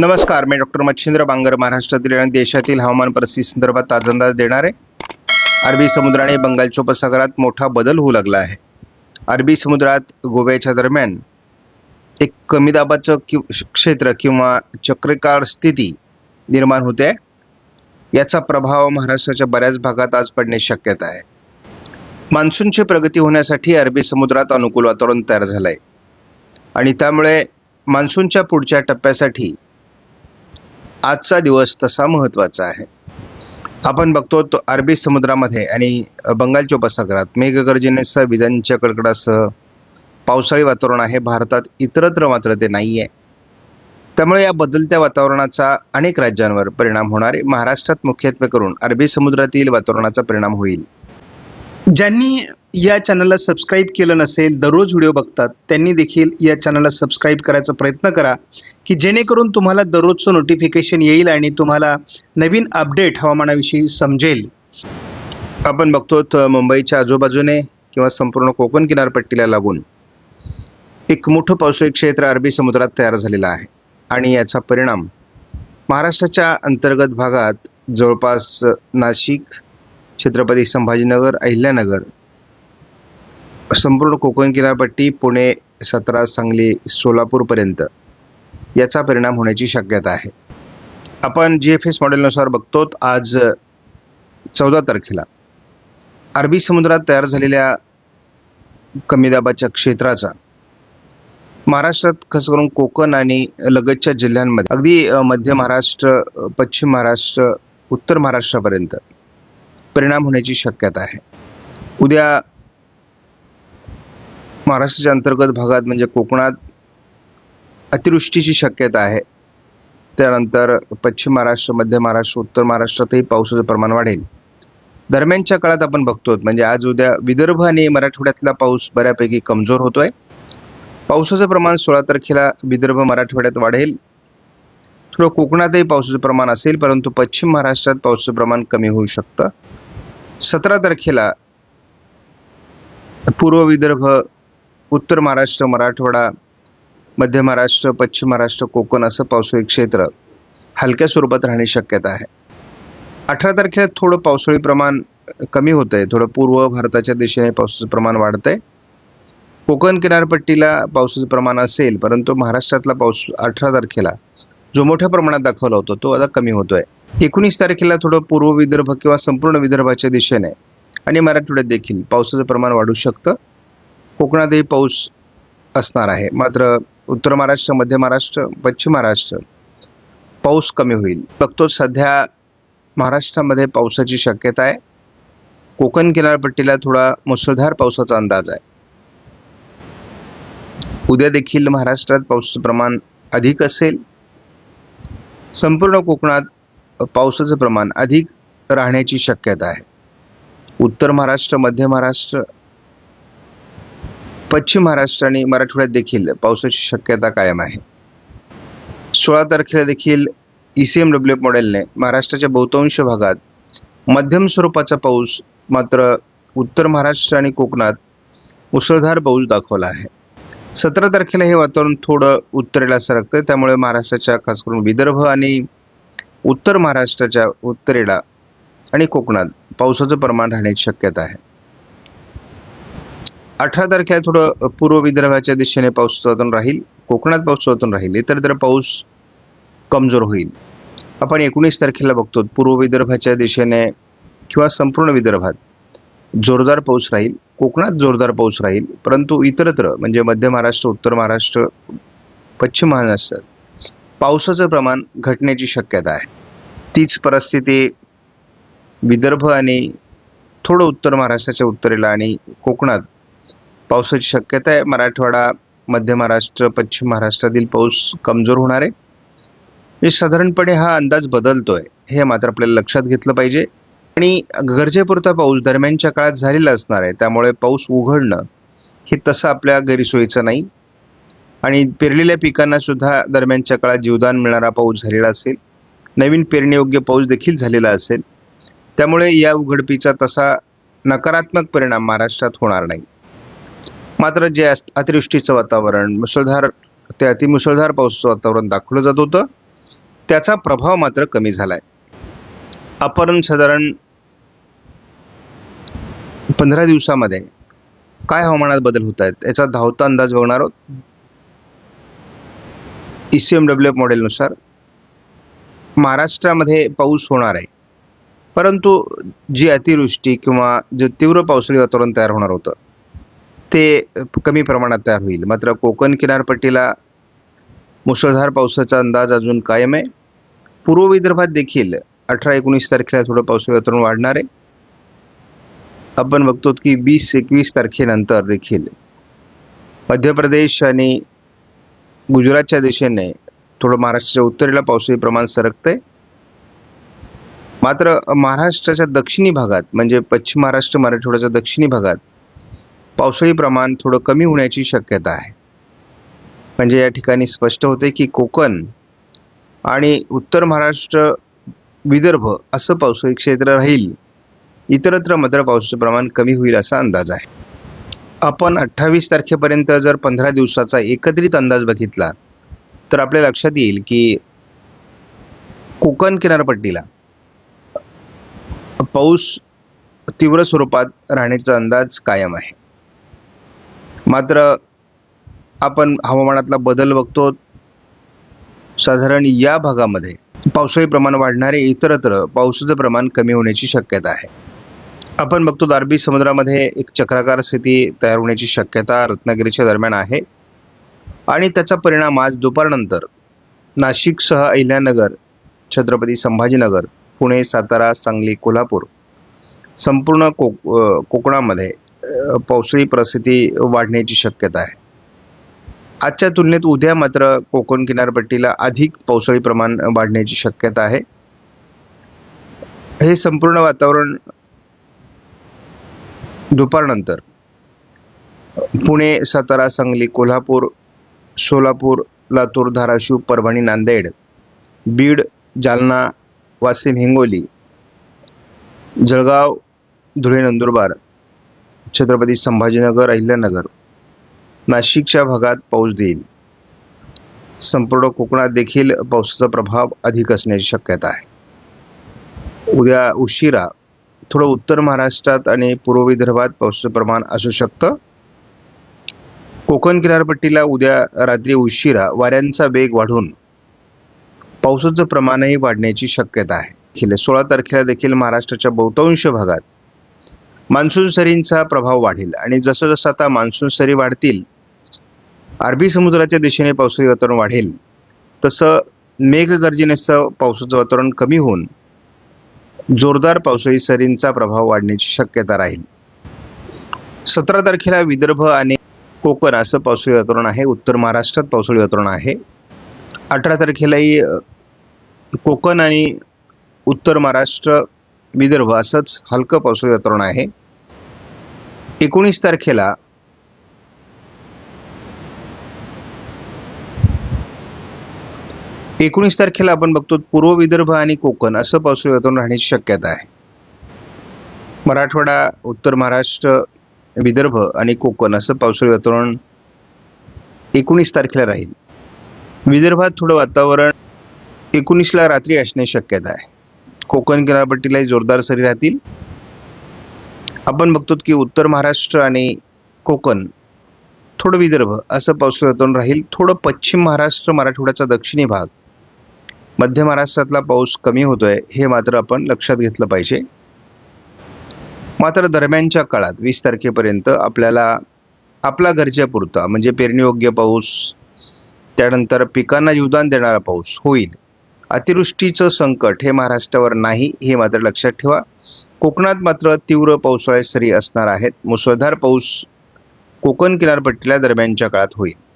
नमस्कार मी डॉक्टर मच्छिंद्र बांगर महाराष्ट्रातील आणि देशातील हवामान परिस्थिती संदर्भात ताजा अंदाज देणार आहे अरबी समुद्र आणि बंगालच्या उपसागरात मोठा बदल होऊ लागला आहे. अरबी समुद्रात गोव्याच्या दरम्यान एक कमी दाबाचं कि क्षेत्र किंवा चक्रकार स्थिती निर्माण होते. आहे याचा प्रभाव महाराष्ट्राच्या बऱ्याच भागात आज पडण्याची शक्यता आहे. मान्सूनची प्रगती होण्यासाठी अरबी समुद्रात अनुकूल वातावरण तयार झालं आहे आणि त्यामुळे मान्सूनच्या पुढच्या टप्प्यासाठी आजचा दिवस तसा महत्त्वाचा आहे. आपण बघतो तो अरबी समुद्रामध्ये आणि बंगालच्या उपसागरात मेघगर्जनेसह विजांच्या कडकडासह पावसाळी वातावरण आहे. भारतात इतरत्र मात्र ते नाही आहे त्यामुळे या बदलत्या वातावरणाचा अनेक राज्यांवर परिणाम होणार आहे. महाराष्ट्रात मुख्यत्वे करून अरबी समुद्रातील वातावरणाचा परिणाम होईल. ज्यांनी या चॅनलला सबस्क्राईब केलं नसेल दररोज व्हिडिओ बघतात त्यांनी देखील या चॅनलला सबस्क्राईब करायचा प्रयत्न करा की जेणेकरून तुम्हाला दररोजचं नोटिफिकेशन येईल आणि तुम्हाला नवीन अपडेट हवामानाविषयी समजेल. आपण बघतो मुंबईच्या आजूबाजूने किंवा संपूर्ण कोकण किनारपट्टीला लागून एक मोठं पावसाळी क्षेत्र अरबी समुद्रात तयार झालेलं आहे. आणि याचा परिणाम महाराष्ट्राच्या अंतर्गत भागात जवळपास नाशिक छत्रपती संभाजीनगर अहिल्यानगर. संपूर्ण कोकण किनारपट्टी पुणे सतरा सांगली सोलापूरपर्यंत. याचा परिणाम होण्याची शक्यता आहे. आपण जी एफ एस मॉडेलनुसार बघतो आज चौदा तारखेला. अरबी समुद्रात तयार झालेल्या कमी दाबाच्या क्षेत्राचा महाराष्ट्रात खास करून कोकण आणि लगतच्या जिल्ह्यांमध्ये अगदी मध्य महाराष्ट्र पश्चिम महाराष्ट्र उत्तर महाराष्ट्रापर्यंत. परिणाम होण्याची शक्यता आहे. उद्या महाराष्ट्राच्या अंतर्गत भागात म्हणजे कोकणात अतिवृष्टीची शक्यता आहे. त्यानंतर पश्चिम महाराष्ट्र मध्य महाराष्ट्र उत्तर महाराष्ट्रातही पावसाचं प्रमाण वाढेल. दरम्यानच्या काळात आपण बघतो म्हणजे आज उद्या विदर्भ आणि मराठवाड्यातला पाऊस बऱ्यापैकी कमजोर होतोय. पावसाचं प्रमाण सोळा तारखेला विदर्भ मराठवाड्यात वाढेल. थोडं कोकणातही पावसाचं प्रमाण असेल परंतु पश्चिम महाराष्ट्रात पावसाचं प्रमाण कमी होऊ शकतं. सतरा तारखेला पूर्व विदर्भ उत्तर महाराष्ट्र मराठवाडा मध्य महाराष्ट्र पश्चिम महाराष्ट्र कोकण असं पावसाळी क्षेत्र हलक्या स्वरूपात राहण्याची शक्यता आहे. अठरा तारखेला थोडं पावसाळी प्रमाण कमी होत आहे थोडं पूर्व भारताच्या दिशेने पावसाचं प्रमाण वाढतंय. कोकण किनारपट्टीला पावसाचं प्रमाण असेल परंतु महाराष्ट्रातला पाऊस अठरा तारखेला जो मोठ्या प्रमाणात दाखवला होता तो आता कमी होतोय. एकोणीस तारखेला थोडं पूर्व विदर्भ किंवा संपूर्ण विदर्भाच्या दिशेने आणि मराठवाड्यात देखील पावसाचं प्रमाण वाढू शकतं. कोकणातही पाऊस असणार आहे. मात्र उत्तर महाराष्ट्र मध्य महाराष्ट्र पश्चिम महाराष्ट्र पाऊस कमी होईल. बघतो सध्या महाराष्ट्रामध्ये पावसाची शक्यता आहे. कोकण किनारपट्टीला थोडा मुसळधार पावसाचा अंदाज आहे. उद्या देखील महाराष्ट्रात पावसाचं प्रमाण अधिक असेल. संपूर्ण कोकणात पावसाचं प्रमाण अधिक राहण्याची शक्यता आहे. उत्तर महाराष्ट्र मध्य महाराष्ट्र पश्चिम महाराष्ट्र आणि मराठवाड्यात देखील पावसाची शक्यता कायम आहे. सोळा तारखेला देखील E C M W F मॉडेलने महाराष्ट्राच्या बहुतांश भागात मध्यम स्वरूपाचा पाऊस मात्र उत्तर महाराष्ट्र आणि कोकणात मुसळधार पाऊस दाखवला आहे. सतरा तारखेला हे वातावरण थोडं उत्तरेला सरकतं त्यामुळे महाराष्ट्राच्या खास करून विदर्भ आणि उत्तर महाराष्ट्राच्या उत्तरेला आणि कोकणात पावसाचं प्रमाण राहण्याची शक्यता आहे. अठरा तारखेला थोडं पूर्व विदर्भाच्या दिशेने पाऊस वातावरण राहील कोकणात पाऊस वातावरण राहील इतर तर पाऊस कमजोर होईल. आपण एकोणीस तारखेला बघतो पूर्व विदर्भाच्या दिशेने किंवा संपूर्ण विदर्भात जोरदार पाऊस राहील कोकणात जोरदार पाऊस राहील परंतु इतरत्र म्हणजे मध्य महाराष्ट्र उत्तर महाराष्ट्र पश्चिम महाराष्ट्रात पावसाचं प्रमाण घटण्याची शक्यता आहे. तीच परिस्थिती विदर्भ आणि थोडं उत्तर महाराष्ट्राच्या उत्तरेला आणि कोकणात पावसाची शक्यता आहे. मराठवाडा मध्य महाराष्ट्र पश्चिम महाराष्ट्रातील पाऊस कमजोर होणार आहे. म्हणजे साधारणपणे हा अंदाज बदलतो आहे हे मात्र आपल्याला लक्षात घेतलं पाहिजे. आणि गरजेपुरता पाऊस दरम्यानच्या काळात झालेला असणार आहे त्यामुळे पाऊस उघडणं हे तसं आपल्या गैरसोयीचं नाही. आणि पेरलेल्या पिकांना सुद्धा दरम्यानच्या काळात जीवदान मिळणारा पाऊस झालेला असेल. नवीन पेरणीयोग्य पाऊस देखील झालेला असेल. त्यामुळे या उघडपीचा तसा नकारात्मक परिणाम महाराष्ट्रात होणार नाही. मात्र जे अस- अतिवृष्टीचं वातावरण मुसळधार ते अतिमुसळधार पावसाचं वातावरण दाखवलं जात होतं त्याचा प्रभाव मात्र कमी झालाय. आपण साधारण पंधरा दिवसामध्ये काय हवामानात बदल होत आहेत याचा धावता अंदाज बघणार आहोत. E C M W F मॉडेलनुसार महाराष्ट्रामध्ये पाऊस होणार आहे. परंतु जी अतिवृष्टी किंवा जे तीव्र पावसाळी वातावरण तयार होणार होतं ते कमी प्रमाणात तयार होईल. मात्र कोकण किनारपट्टीला मुसळधार पावसाचा अंदाज अजून कायम आहे. पूर्व विदर्भात देखील अठरा एकोणीस तारखेला थोडं पावसाळी वातावरण वाढणार आहे. आपण बघतो की वीस एकवीस तारखेनंतर देखील मध्य प्रदेश आणि गुजरातच्या दिशेने थोडं महाराष्ट्राच्या उत्तरेला पावसाळी प्रमाण सरकतंय. मात्र महाराष्ट्राच्या दक्षिणी भागात म्हणजे पश्चिम महाराष्ट्र मराठवाड्याच्या दक्षिणी भागात पावसाळी प्रमाण थोडं कमी होण्याची शक्यता आहे. म्हणजे या ठिकाणी स्पष्ट होते की कोकण आणि उत्तर महाराष्ट्र विदर्भ असं पावसाळी क्षेत्र राहील. इतरत्र मात्र पावसाचे प्रमाण कमी होईल असा अंदाज आहे. आपण अठ्ठावीस तारखेपर्यंत जर पंधरा दिवसाचा एकत्रित अंदाज बघितला तर आपल्या लक्षात येईल की कोकण किनारपट्टीला पाऊस तीव्र स्वरूपात राहण्याचा अंदाज कायम आहे. मात्र आपण हवामानातला बदल बघतो साधारण या भागामध्ये पावसाळी प्रमाण वाढणारे इतरत्र पावसाचं प्रमाण कमी होण्याची शक्यता आहे. आपण बघतो अरबी समुद्रामध्ये एक चक्राकार स्थिती तयार होण्याची शक्यता रत्नागिरीच्या दरम्यान आहे. आणि त्याचा परिणाम आज दुपारनंतर नाशिकसह अहिल्यानगर छत्रपती संभाजीनगर पुणे सातारा सांगली कोल्हापूर संपूर्ण कोक कोकणामध्ये पावसाळी परिस्थिती वाढण्याची शक्यता आहे. आजच्या तुलनेत उद्या मात्र कोकण किनारपट्टीला अधिक पावसाळी प्रमाण वाढण्याची शक्यता आहे. हे संपूर्ण वातावरण दुपारनंतर. पुणे सातारा सांगली कोल्हापूर सोलापूर लातूर धाराशिव परभणी नांदेड बीड जालना वाशिम हिंगोली जळगाव धुळे नंदुरबार छत्रपती संभाजीनगर अहिल्यानगर नाशिकच्या भागात पाऊस देईल. संपूर्ण कोकणात देखील पावसाचा प्रभाव अधिक असण्याची शक्यता आहे. उद्या उशिरा थोडं उत्तर महाराष्ट्रात आणि पूर्व विदर्भात पावसाचं प्रमाण असू शकतं. कोकण किनारपट्टीला उद्या रात्री उशिरा वाऱ्यांचा वेग वाढून पावसाचं प्रमाणही वाढण्याची शक्यता आहे. खिले सोळा तारखेला देखील महाराष्ट्राच्या बहुतांश भागात मान्सून सरींचा प्रभाव वाढेल आणि जसं जसं आता मान्सून सरी वाढतील अरबी समुद्राच्या दिशेने पावसाळी वातावरण वाढेल तसं मेघगर्जनेसह पावसाचं वातावरण कमी होऊन जोरदार पावसाळी सरींचा प्रभाव वाढण्याची शक्यता राहील. सतरा तारखेला विदर्भ आणि कोकण असं पावसाळी वातावरण आहे. उत्तर महाराष्ट्रात पावसाळी वातावरण आहे. अठरा तारखेलाही कोकण आणि उत्तर महाराष्ट्र विदर्भ असंच हलकं पावसाळी वातावरण आहे. एकोणीस तारखेला एकोणीस तारखेला आपण बघतो पूर्व विदर्भ आणि कोकण असं पावसाळी वातावरण राहण्याची शक्यता आहे. मराठवाडा उत्तर महाराष्ट्र विदर्भ आणि कोकण असं पावसाळी वातावरण एकोणीस तारखेला राहील. विदर्भात थोडं वातावरण एकोणीसला रात्री असण्याची शक्यता आहे. कोकण किनारपट्टीलाही जोरदार सरी राहतील. आपण बघतो की उत्तर महाराष्ट्र आणि कोकण थोडं विदर्भ असं पावसाळी वातावरण राहील. थोडं पश्चिम महाराष्ट्र मराठवाड्याचा दक्षिणी भाग मध्य महाराष्ट्रातला पाऊस कमी होतोय हे मात्र आपण लक्षात घेतलं पाहिजे. मात्र दरम्यानच्या काळात वीस तारखेपर्यंत आपल्याला आपला गरजेपुरता म्हणजे पेरणीयोग्य पाऊस त्यानंतर पिकांना योगदान देणारा पाऊस होईल. अतिवृष्टीचं संकट हे महाराष्ट्रावर नाही हे मात्र लक्षात ठेवा. कोकणात मात्र तीव्र पावसाळ्यात सरी असणार आहेत. मुसळधार पाऊस कोकण किनारपट्टीला दरम्यानच्या काळात होईल.